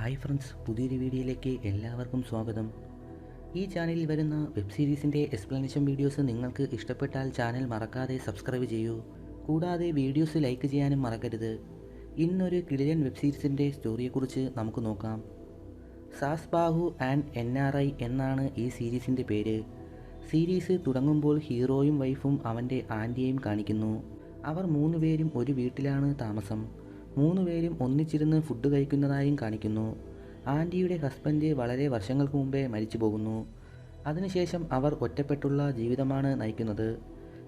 Hi friends പുതിയൊരു വീഡിയോയിലേക്ക് എല്ലാവർക്കും സ്വാഗതം. ഈ ചാനലിൽ വരുന്ന വെബ് സീരീസിന്റെ എക്സ്പ്ലനേഷൻ വീഡിയോസ് നിങ്ങൾക്ക് ഇഷ്ടപ്പെട്ടാൽ ചാനൽ മറക്കാതെ സബ്സ്ക്രൈബ് ചെയ്യൂ. കൂടാതെ വീഡിയോസ് ലൈക്ക് ചെയ്യാനും മറക്കരുത്. ഇന്നൊരു കിളിയൻ വെബ് സീരീസിന്റെ സ്റ്റോറിയെക്കുറിച്ച് നമുക്ക് നോക്കാം. Saas Bahu and N R I എന്നാണ് ഈ സീരീസിന്റെ പേര്. സീരീസ് തുടങ്ങുമ്പോൾ ഹീറോയും വൈഫും അവന്റെ ആന്റിയെയും കാണിക്കുന്നു. അവർ മൂന്നുപേരും ഒരു വീട്ടിലാണ് താമസം. മൂന്നുപേരും ഒന്നിച്ചിരുന്ന് ഫുഡ് കഴിക്കുന്നതായും കാണിക്കുന്നു. ആന്റിയുടെ ഹസ്ബൻഡ് വളരെ വർഷങ്ങൾക്ക് മുമ്പേ മരിച്ചു പോകുന്നു. അതിനുശേഷം അവർ ഒറ്റപ്പെട്ടുള്ള ജീവിതമാണ് നയിക്കുന്നത്.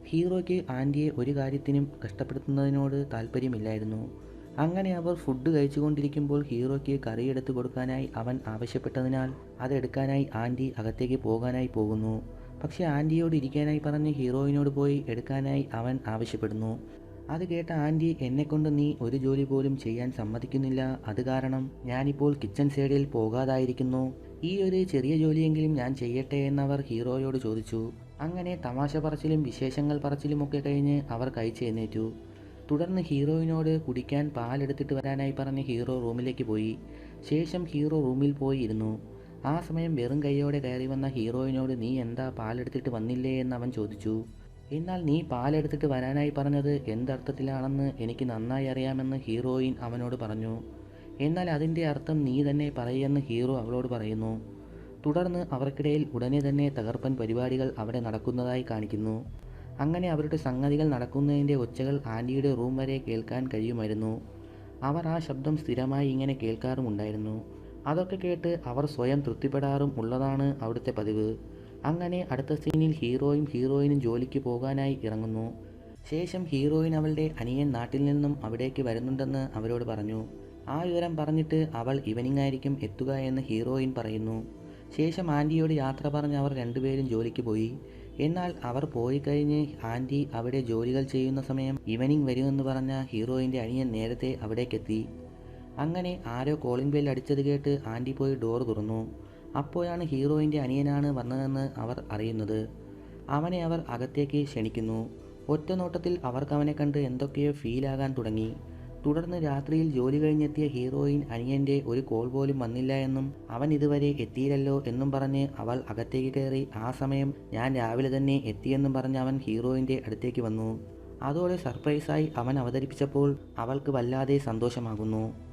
ഹീറോയ്ക്ക് ആന്റിയെ ഒരു കാര്യത്തിനും കഷ്ടപ്പെടുത്തുന്നതിനോട് താല്പര്യമില്ലായിരുന്നു. അങ്ങനെ അവർ ഫുഡ് കഴിച്ചുകൊണ്ടിരിക്കുമ്പോൾ ഹീറോയ്ക്ക് കറി എടുത്തു കൊടുക്കാനായി അവൻ ആവശ്യപ്പെട്ടതിനാൽ അതെടുക്കാനായി ആന്റി അകത്തേക്ക് പോകാനായി പോകുന്നു. പക്ഷേ ആന്റിയോട് ഇരിക്കാനായി പറഞ്ഞ് ഹീറോയിനോട് പോയി എടുക്കാനായി അവൻ ആവശ്യപ്പെടുന്നു. അത് കേട്ട ആന്റി എന്നെക്കൊണ്ട് നീ ഒരു ജോലി പോലും ചെയ്യാൻ സമ്മതിക്കുന്നില്ല. അത് കാരണം ഞാനിപ്പോൾ കിച്ചൺ സൈഡിൽ പോകാതായിരിക്കുന്നു. ഈ ഒരു ചെറിയ ജോലിയെങ്കിലും ഞാൻ ചെയ്യട്ടെ എന്നവർ ഹീറോയോട് ചോദിച്ചു. അങ്ങനെ തമാശ പറച്ചിലും വിശേഷങ്ങൾ പറച്ചിലുമൊക്കെ കഴിഞ്ഞ് അവർ കഴിച്ച് എന്നേറ്റു തുടർന്ന് ഹീറോയിനോട് കുടിക്കാൻ പാലെടുത്തിട്ട് വരാനായി പറഞ്ഞ് ഹീറോ റൂമിലേക്ക് പോയി. ശേഷം ഹീറോ റൂമിൽ പോയി ഇരുന്നു. ആ സമയം വെറും കൈയോടെ കയറി വന്ന ഹീറോയിനോട് നീ എന്താ പാലെടുത്തിട്ട് വന്നില്ലേ എന്ന് അവൻ ചോദിച്ചു. എന്നാൽ നീ പാലെടുത്തിട്ട് വരാനായി പറഞ്ഞത് എന്തർത്ഥത്തിലാണെന്ന് എനിക്ക് നന്നായി അറിയാമെന്ന് ഹീറോയിൻ അവനോട് പറഞ്ഞു. എന്നാൽ അതിന്റെ അർത്ഥം നീ തന്നെ പറയുമെന്ന് ഹീറോ അവളോട് പറയുന്നു. തുടർന്ന് അവർക്കിടയിൽ ഉടനെ തന്നെ തകർപ്പൻ പരിപാടികൾ അവിടെ നടക്കുന്നതായി കാണിക്കുന്നു. അങ്ങനെ അവരുടെ സംഗതികൾ നടക്കുന്നതിന്റെ ഒച്ചകൾ ആന്റിയുടെ റൂം വരെ കേൾക്കാൻ കഴിയുമായിരുന്നു. അവർ ആ ശബ്ദം സ്ഥിരമായി ഇങ്ങനെ കേൾക്കാറുമുണ്ടായിരുന്നു. അതൊക്കെ കേട്ട് അവർ സ്വയം തൃപ്തിപ്പെടാറും ഉള്ളതാണ് അവിടുത്തെ പതിവ്. അങ്ങനെ അടുത്ത സീനിൽ ഹീറോയും ഹീറോയിനും ജോലിക്ക് പോകാനായി ഇറങ്ങുന്നു. ശേഷം ഹീറോയിൻ അവളുടെ അനിയൻ നാട്ടിൽ നിന്നും അവിടേക്ക് വരുന്നുണ്ടെന്ന് അവരോട് പറഞ്ഞു. ആ വിവരം പറഞ്ഞിട്ട് അവൾ ഇവനിങ് ആയിരിക്കും എത്തുക എന്ന് ഹീറോയിൻ പറയുന്നു. ശേഷം ആന്റിയോട് യാത്ര പറഞ്ഞ് അവർ രണ്ടുപേരും ജോലിക്ക് പോയി. എന്നാൽ അവർ പോയി കഴിഞ്ഞ് ആന്റി അവിടെ ജോലികൾ ചെയ്യുന്ന സമയം ഇവനിങ് വരുമെന്ന് പറഞ്ഞ ഹീറോയിന്റെ അനിയൻ നേരത്തെ അവിടേക്കെത്തി. അങ്ങനെ ആരോ കോളിംഗ് ബെൽ അടിച്ചത് കേട്ട് ആന്റി പോയി ഡോർ തുറന്നു. അപ്പോഴാണ് ഹീറോയിന്റെ അനിയനാണ് വന്നതെന്ന് അവർ അറിയുന്നത്. അവനെ അവർ അകത്തേക്ക് ക്ഷണിക്കുന്നു. ഒറ്റ നോട്ടത്തിൽ അവർക്ക് അവനെ കണ്ട് എന്തൊക്കെയോ ഫീലാകാൻ തുടങ്ങി. തുടർന്ന് രാത്രിയിൽ ജോലി കഴിഞ്ഞെത്തിയ ഹീറോയിൻ അനിയന്റെ ഒരു കോൾ പോലും വന്നില്ല എന്നും അവൻ ഇതുവരെ എത്തിയില്ലല്ലോ എന്നും പറഞ്ഞ് അവൾ അകത്തേക്ക് കയറി ആ സമയം ഞാൻ രാവിലെ തന്നെ എത്തിയെന്നും പറഞ്ഞ് അവൻ ഹീറോയിന്റെ അടുത്തേക്ക് വന്നു. അതോടെ സർപ്രൈസായി അവൻ അവതരിപ്പിച്ചപ്പോൾ അവൾക്ക് വല്ലാതെ സന്തോഷമാകുന്നു.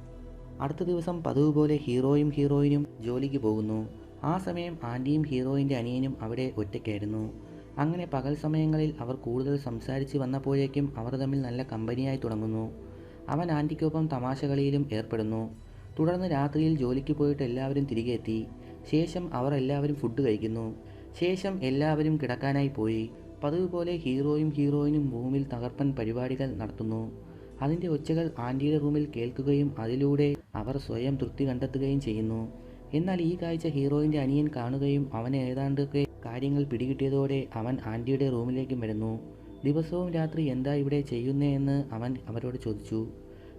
അടുത്ത ദിവസം പതിവ് പോലെ ഹീറോയും ഹീറോയിനും ജോലിക്ക് പോകുന്നു. ആ സമയം ആന്റിയും ഹീറോയിന്റെ അനിയനും അവിടെ ഒറ്റയ്ക്കായിരുന്നു. അങ്ങനെ പകൽ സമയങ്ങളിൽ അവർ കൂടുതൽ സംസാരിച്ച് വന്നപ്പോഴേക്കും അവർ തമ്മിൽ നല്ല കമ്പനിയായി തുടങ്ങുന്നു. അവൻ ആന്റിക്കൊപ്പം തമാശകളിയിലും ഏർപ്പെടുന്നു. തുടർന്ന് രാത്രിയിൽ ജോലിക്ക് പോയിട്ട് എല്ലാവരും തിരികെ എത്തി. ശേഷം അവർ എല്ലാവരും ഫുഡ് കഴിക്കുന്നു. ശേഷം എല്ലാവരും കിടക്കാനായി പോയി. പതിവ് പോലെ ഹീറോയും ഹീറോയിനും ഭൂമിയിൽ തകർപ്പൻ പരിപാടികൾ നടത്തുന്നു. അതിന്റെ ഒച്ചകൾ ആന്റിയുടെ റൂമിൽ കേൾക്കുകയും അതിലൂടെ അവർ സ്വയം തൃപ്തി കണ്ടെത്തുകയും ചെയ്യുന്നു. എന്നാൽ ഈ കാഴ്ച ഹീറോയിന്റെ അനിയൻ കാണുകയും അവനെ ഏതാണ്ടൊക്കെ കാര്യങ്ങൾ പിടികിട്ടിയതോടെ അവൻ ആന്റിയുടെ റൂമിലേക്കും വരുന്നു. ദിവസവും രാത്രി എന്താ ഇവിടെ ചെയ്യുന്നതെന്ന് അവൻ അവരോട് ചോദിച്ചു.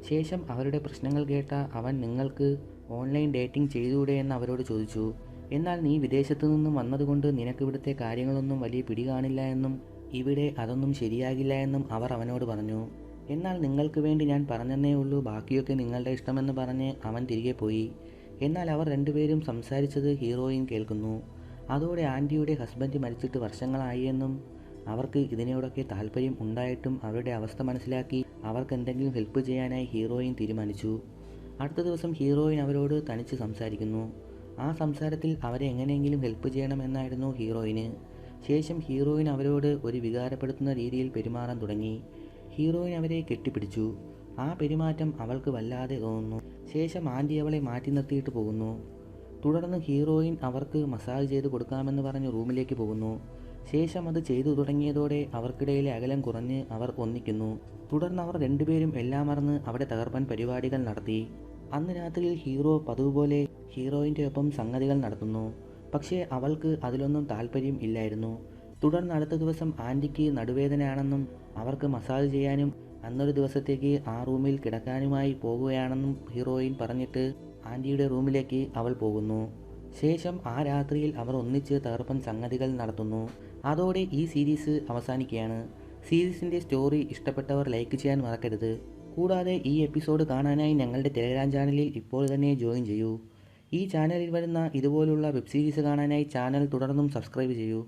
ശേഷം അവരുടെ പ്രശ്നങ്ങൾ കേട്ട അവൻ നിങ്ങൾക്ക് ഓൺലൈൻ ഡേറ്റിംഗ് ചെയ്തുകൂടെ എന്ന് അവരോട് ചോദിച്ചു. എന്നാൽ നീ വിദേശത്തു നിന്നും വന്നതുകൊണ്ട് നിനക്ക് ഇവിടുത്തെ കാര്യങ്ങളൊന്നും വലിയ പിടി കാണില്ല എന്നും ഇവിടെ അതൊന്നും ശരിയാകില്ല എന്നും അവർ അവനോട് പറഞ്ഞു. എന്നാൽ നിങ്ങൾക്ക് വേണ്ടി ഞാൻ പറഞ്ഞെന്നേ ഉള്ളൂ. ബാക്കിയൊക്കെ നിങ്ങളുടെ ഇഷ്ടമെന്ന് പറഞ്ഞ് അവൻ തിരികെ പോയി. എന്നാൽ അവർ രണ്ടുപേരും സംസാരിച്ചത് ഹീറോയിൻ കേൾക്കുന്നു. അതോടെ ആന്റിയുടെ ഹസ്ബൻഡ് മരിച്ചിട്ട് വർഷങ്ങളായി എന്നും അവർക്ക് ഇതിനോടൊക്കെ താല്പര്യം ഉണ്ടായിട്ടും അവരുടെ അവസ്ഥ മനസ്സിലാക്കി അവർക്ക് എന്തെങ്കിലും ഹെൽപ്പ് ചെയ്യാനായി ഹീറോയിൻ തീരുമാനിച്ചു. അടുത്ത ദിവസം ഹീറോയിൻ അവരോട് തനിച്ച് സംസാരിക്കുന്നു. ആ സംസാരത്തിൽ അവരെ എങ്ങനെയെങ്കിലും ഹെൽപ്പ് ചെയ്യണമെന്നായിരുന്നു ഹീറോയിന്. ശേഷം ഹീറോയിൻ അവരോട് ഒരു വികാരപ്പെടുത്തുന്ന രീതിയിൽ പെരുമാറാൻ തുടങ്ങി. ഹീറോയിൻ അവരെ കെട്ടിപ്പിടിച്ചു. ആ പെരുമാറ്റം അവൾക്ക് വല്ലാതെ തോന്നുന്നു. ശേഷം ആന്റി അവളെ മാറ്റി നിർത്തിയിട്ട് പോകുന്നു. തുടർന്ന് ഹീറോയിൻ അവർക്ക് മസാജ് ചെയ്ത് കൊടുക്കാമെന്ന് പറഞ്ഞ് റൂമിലേക്ക് പോകുന്നു. ശേഷം അത് ചെയ്തു തുടങ്ങിയതോടെ അവർക്കിടയിലെ അകലം കുറഞ്ഞ് അവർ ഒന്നിക്കുന്നു. തുടർന്ന് അവർ രണ്ടുപേരും എല്ലാം മറന്ന് അവിടെ തകർപ്പൻ പരിപാടികൾ നടത്തി. അന്ന് രാത്രിയിൽ ഹീറോ പതിവുപോലെ ഹീറോയിന്റെ ഒപ്പം സംഗതികൾ നടത്തുന്നു. പക്ഷേ അവൾക്ക് അതിലൊന്നും താല്പര്യം ഇല്ലായിരുന്നു. തുടർന്ന് അടുത്ത ദിവസം ആന്റിക്ക് നടുവേദനയാണെന്നും അവർക്ക് മസാജ് ചെയ്യാനും അന്നൊരു ദിവസത്തേക്ക് ആ റൂമിൽ കിടക്കാനുമായി പോകുകയാണെന്നും ഹീറോയിൻ പറഞ്ഞിട്ട് ആന്റിയുടെ റൂമിലേക്ക് അവൾ പോകുന്നു. ശേഷം ആ രാത്രിയിൽ അവർ ഒന്നിച്ച് തകർപ്പൻ സംഗതികൾ നടത്തുന്നു. അതോടെ ഈ സീരീസ് അവസാനിക്കുകയാണ്. സീരീസിന്റെ സ്റ്റോറി ഇഷ്ടപ്പെട്ടവർ ലൈക്ക് ചെയ്യാൻ മറക്കരുത്. കൂടാതെ ഈ എപ്പിസോഡ് കാണാനായി ഞങ്ങളുടെ ടെലഗ്രാം ചാനലിൽ ഇപ്പോൾ തന്നെ ജോയിൻ ചെയ്യൂ. ഈ ചാനലിൽ വരുന്ന ഇതുപോലുള്ള വെബ് സീരീസ് കാണാനായി ചാനൽ തുടർന്നും സബ്സ്ക്രൈബ് ചെയ്യൂ.